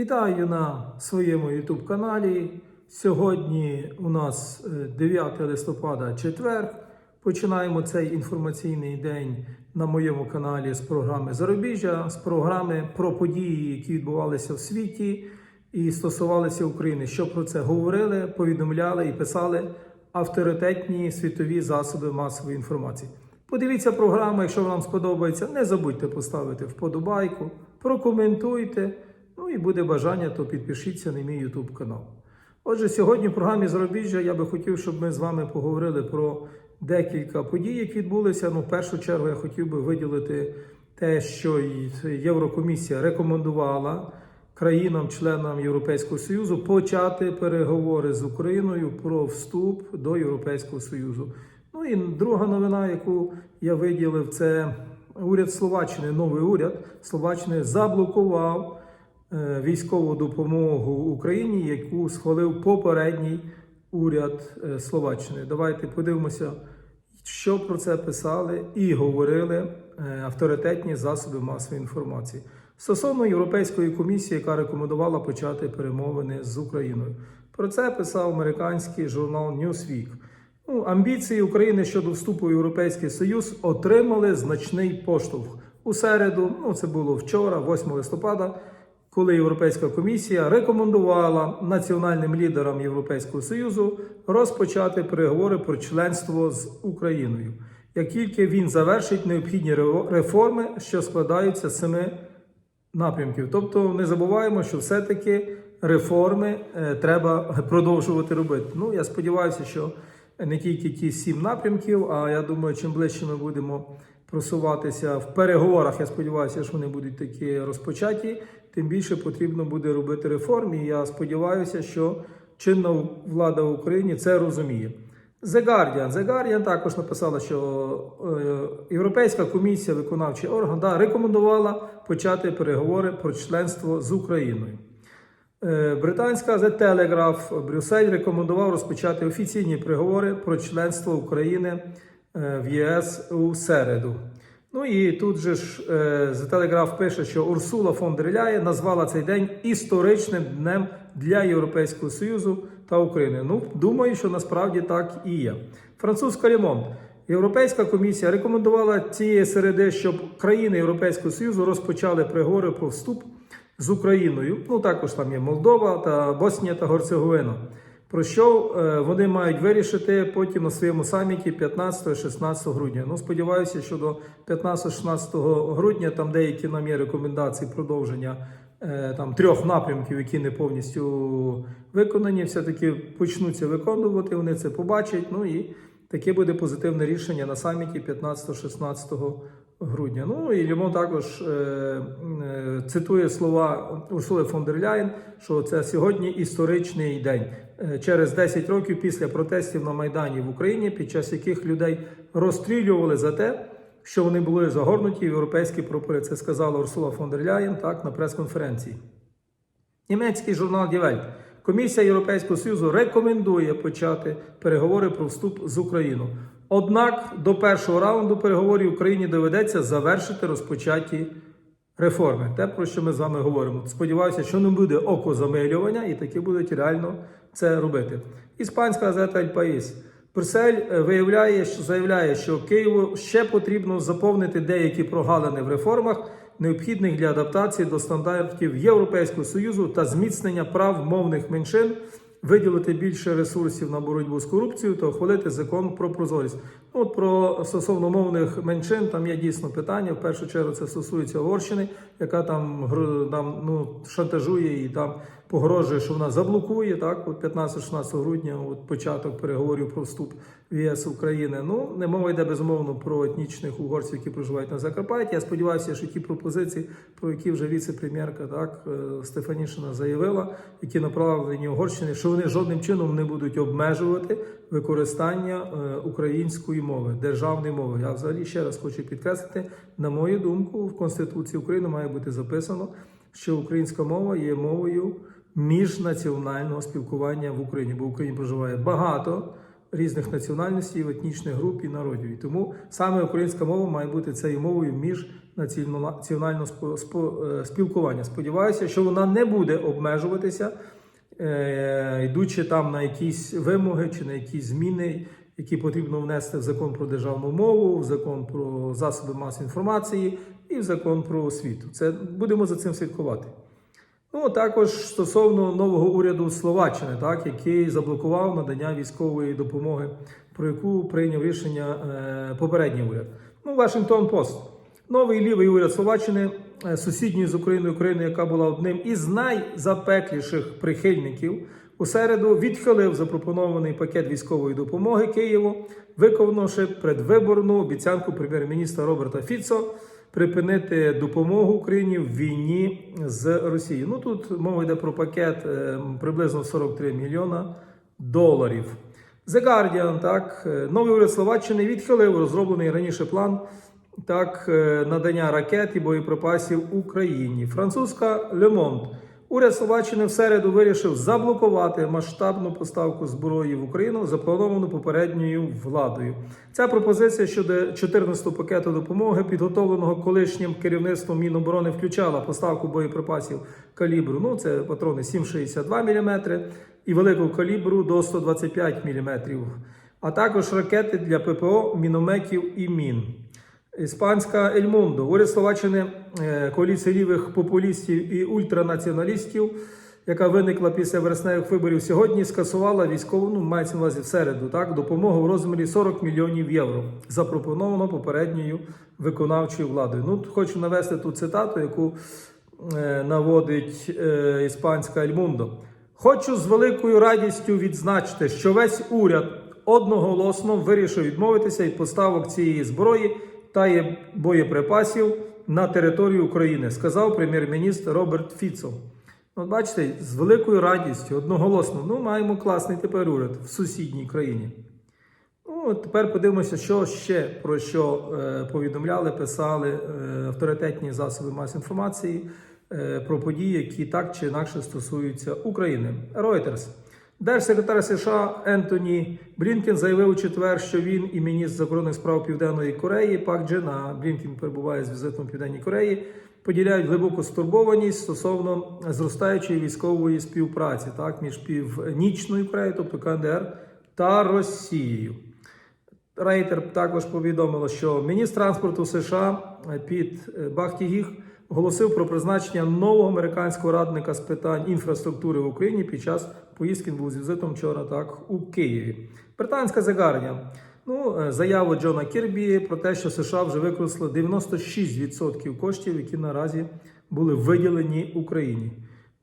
Вітаю на своєму YouTube каналі. Сьогодні у нас е, 9 листопада, четвер. Починаємо цей інформаційний день на моєму каналі з програми Зарубіжжя, з програми про події, які відбувалися в світі і стосувалися України. Що про це говорили, повідомляли і писали авторитетні світові засоби масової інформації. Подивіться програму, якщо вам сподобається, не забудьте поставити вподобайку, прокоментуйте. Ну і буде бажання, то підпишіться на мій YouTube канал. Отже, сьогодні в програмі Зарубіжжя я би хотів, щоб ми з вами поговорили про декілька подій, які відбулися. Ну, в першу чергу я хотів би виділити те, що Єврокомісія рекомендувала країнам-членам Європейського Союзу почати переговори з Україною про вступ до Європейського Союзу. Ну і друга новина, яку я виділив, це уряд Словаччини, новий уряд Словаччини заблокував військову допомогу Україні, яку схвалив попередній уряд е, Словаччини. Давайте подивимося, що про це писали і говорили е, авторитетні засоби масової інформації. Стосовно Європейської комісії, яка рекомендувала почати перемовини з Україною. Про це писав американський журнал Newsweek. Ну, амбіції України щодо вступу в Європейський Союз отримали значний поштовх у середу. Ну це було вчора, 8 листопада, коли Європейська комісія рекомендувала національним лідерам Європейського Союзу розпочати переговори про членство з Україною, як тільки він завершить необхідні ре- реформи, що складаються з семи напрямків. Тобто не забуваємо, що все-таки реформи е, треба продовжувати робити. Ну я сподіваюся, що не тільки ті сім напрямків, а я думаю, чим ближче ми будемо просуватися в переговорах. Я сподіваюся, що вони будуть такі розпочаті, тим більше потрібно буде робити реформи. Я сподіваюся, що чинна влада в Україні це розуміє. The Guardian. The Guardian також написала, що е, Європейська комісія, виконавчий орган, да, рекомендувала почати переговори про членство з Україною. Е, Британська The Telegraph Брюссель рекомендував розпочати офіційні переговори про членство України в ЄС у середу. Ну і тут же ж е, The Telegraph пише, що Урсула фон дер Ляєн назвала цей день історичним днем для Європейського Союзу та України. Ну, думаю, що насправді так і є. Французька Лімон. Європейська комісія рекомендувала цієї середи, щоб країни Європейського Союзу розпочали переговори про вступ з Україною. Ну також там є Молдова та Боснія та Герцеговина. Про що е, вони мають вирішити потім на своєму саміті 15-16 грудня. Ну, сподіваюся, що до 15-16 грудня там деякі нам є рекомендації продовження е, там трьох напрямків, які не повністю виконані, все-таки почнуться виконувати. Вони це побачать. Ну і таке буде позитивне рішення на саміті 15-16 грудня. Ну і Лімон також е, е, цитує слова Урсули фон дер Ляєн, що це сьогодні історичний день. Е, Через 10 років після протестів на Майдані в Україні, під час яких людей розстрілювали за те, що вони були загорнуті в європейські прапори. Це сказала Урсула фон дер Ляєн так на прес-конференції. Німецький журнал Welt. Комісія Європейського Союзу рекомендує почати переговори про вступ з Україною. Однак до першого раунду переговорів Україні доведеться завершити розпочаті реформи. Те, про що ми з вами говоримо. Сподіваюся, що не буде окозамилювання і таки будуть реально це робити. Іспанська газета «Ель Паїс». Брюссель е, виявляє, що заявляє, що Києву ще потрібно заповнити деякі прогалини в реформах, необхідних для адаптації до стандартів Європейського Союзу та зміцнення прав мовних меншин, виділити більше ресурсів на боротьбу з корупцією та ухвалити закон про прозорість. Ну, От про стосовно мовних меншин там є дійсно питання. В першу чергу це стосується Угорщини, яка там там ну шантажує і там погрожує, що вона заблокує так. От 15-16 грудня, от початок переговорів про вступ в ЄС України. Ну не мова йде безумовно про етнічних угорців, які проживають на Закарпатті. Я сподіваюся, що ті пропозиції, про які вже віце-прем'єрка так е, Стефанішина заявила, які направлені Угорщини, що вони жодним чином не будуть обмежувати використання е, української мови, державної мови. Я взагалі ще раз хочу підкреслити, на мою думку, в Конституції України має бути записано, що українська мова є мовою міжнаціонального спілкування в Україні, бо в Україні проживає багато різних національностей, етнічних груп і народів. І тому саме українська мова має бути цією мовою міжнаціонального е, спілкування. Сподіваюся, що вона не буде обмежуватися, е, йдучи там на якісь вимоги чи на якісь зміни, які потрібно внести в закон про державну мову, в закон про засоби масової інформації і в закон про освіту. Це будемо за цим слідкувати. Ну, також стосовно нового уряду Словаччини, так, який заблокував надання військової допомоги, про яку прийняв рішення е, попередній уряд. Ну, Вашингтон Пост. Новий лівий уряд Словаччини, е, сусідньої з Україною України, яка була одним із найзапекліших прихильників, у середу відхилив запропонований пакет військової допомоги Києву, виконавши предвиборну обіцянку прем'єр-міністра Роберта Фіцо припинити допомогу Україні в війні з Росією. Ну тут мова йде про пакет е, приблизно 43 мільйона доларів. The Guardian, так, е, новий уряд Словаччини відхилив розроблений раніше план так, е, надання ракет і боєприпасів Україні. Французька Le Monde. Уряд Словаччини в середу вирішив заблокувати масштабну поставку зброї в Україну, заплановану попередньою владою. Ця пропозиція щодо 14-го пакету допомоги, підготовленого колишнім керівництвом Міноборони, включала поставку боєприпасів калібру. Ну це патрони 7,62 мм і великого калібру до 125 мм, а також ракети для ППО, мінометів і мін. Іспанська Ельмондо. Уряд Словаччини е, коаліції лівих популістів і ультранаціоналістів, яка виникла після вересневих виборів сьогодні, скасувала військову, ну мається на увазі в середу, так, допомогу в розмірі 40 мільйонів євро, запропоновано попередньою виконавчою владою. Ну, хочу навести ту цитату, яку е, наводить е, іспанська Ельмундо. Хочу з великою радістю відзначити, що весь уряд одноголосно вирішив відмовитися від поставок цієї зброї та боєприпасів на територію України, сказав прем'єр-міністр Роберт Фіцо. От бачите, з великою радістю, одноголосно, ну маємо класний тепер уряд в сусідній країні. Ну, от тепер подивимося, що ще про що е, повідомляли, писали е, авторитетні засоби масової інформації е, про події, які так чи інакше стосуються України. Reuters. Держсекретар США Ентоні Блінкен заявив у четвер, що він і міністр закордонних справ Південної Кореї Пак Джин, а Блінкен перебуває з візитом Південній Кореї, поділяють глибоку стурбованість стосовно зростаючої військової співпраці так, між Північною Кореєю, тобто КНДР, та Росією. Рейтер також повідомило, що міністр транспорту США Піт Бахтігіх оголосив про призначення нового американського радника з питань інфраструктури в Україні під час поїздки був з візитом вчора так у Києві. Британська загарня. Ну, е, заяву Джона Кірбі про те, що США вже використали 96% коштів, які наразі були виділені Україні.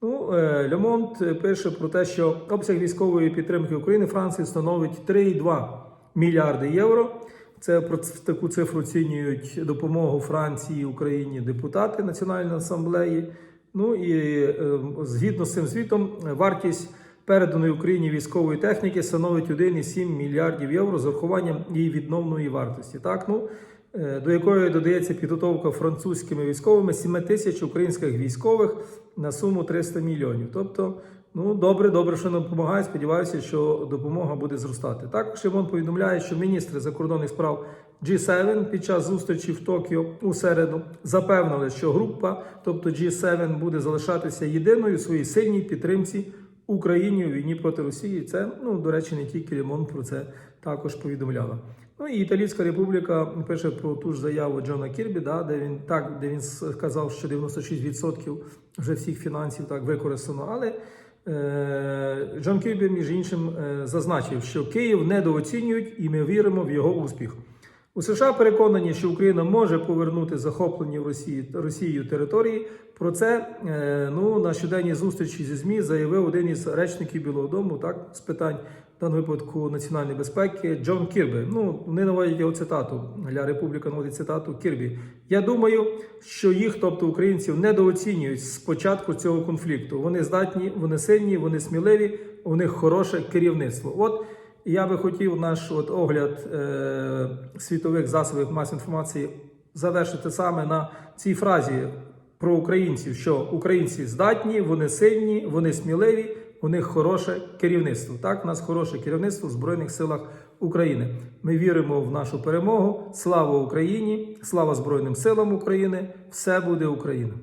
Ну, е, Лемонт пише про те, що обсяг військової підтримки України Франції становить 3,2 мільярди євро. Це про таку цифру оцінюють допомогу Франції Україні депутати Національної асамблеї. Ну і е, згідно з цим звітом, вартість переданої Україні військової техніки становить 1,7 мільярдів євро з урахуванням її відновної вартості. Так, ну е, до якої додається підготовка французькими військовими 7 тисяч українських військових на суму 300 мільйонів. Тобто, ну добре, добре, що допомагає. Сподіваюся, що допомога буде зростати. Також Шимон повідомляє, що міністри закордонних справ G7 під час зустрічі в Токіо у середу запевнили, що група, тобто G7, буде залишатися єдиною у своїй сильній підтримці Україні у війні проти Росії. Це, ну, до речі, не тільки Лімон про це також повідомляла. Ну і Італійська Республіка пише про ту ж заяву Джона Кірбі, да, де він так, де він сказав, що 96% вже всіх фінансів так використано. Але Джон Кірбі, між іншим, е, зазначив, що Київ недооцінюють, і ми віримо в його успіх. У США переконані, що Україна може повернути захоплені Росії Росією території. Про це е, ну на щоденній зустрічі зі ЗМІ заявив один із речників Білого Дому, так з питань в даному випадку національної безпеки Джон Кірбі. Ну вони наводять його цитату для Републіка наводить цитату Кірбі. Я думаю, що їх, тобто українців, недооцінюють з початку цього конфлікту. Вони здатні, вони сильні, вони сміливі, у них хороше керівництво. От я би хотів наш от огляд е, світових засобів масової інформації завершити саме на цій фразі про українців, що українці здатні, вони сильні, вони сміливі, у них хороше керівництво. Так, у нас хороше керівництво в Збройних силах України. Ми віримо в нашу перемогу. Слава Україні! Слава Збройним силам України! Все буде Україна!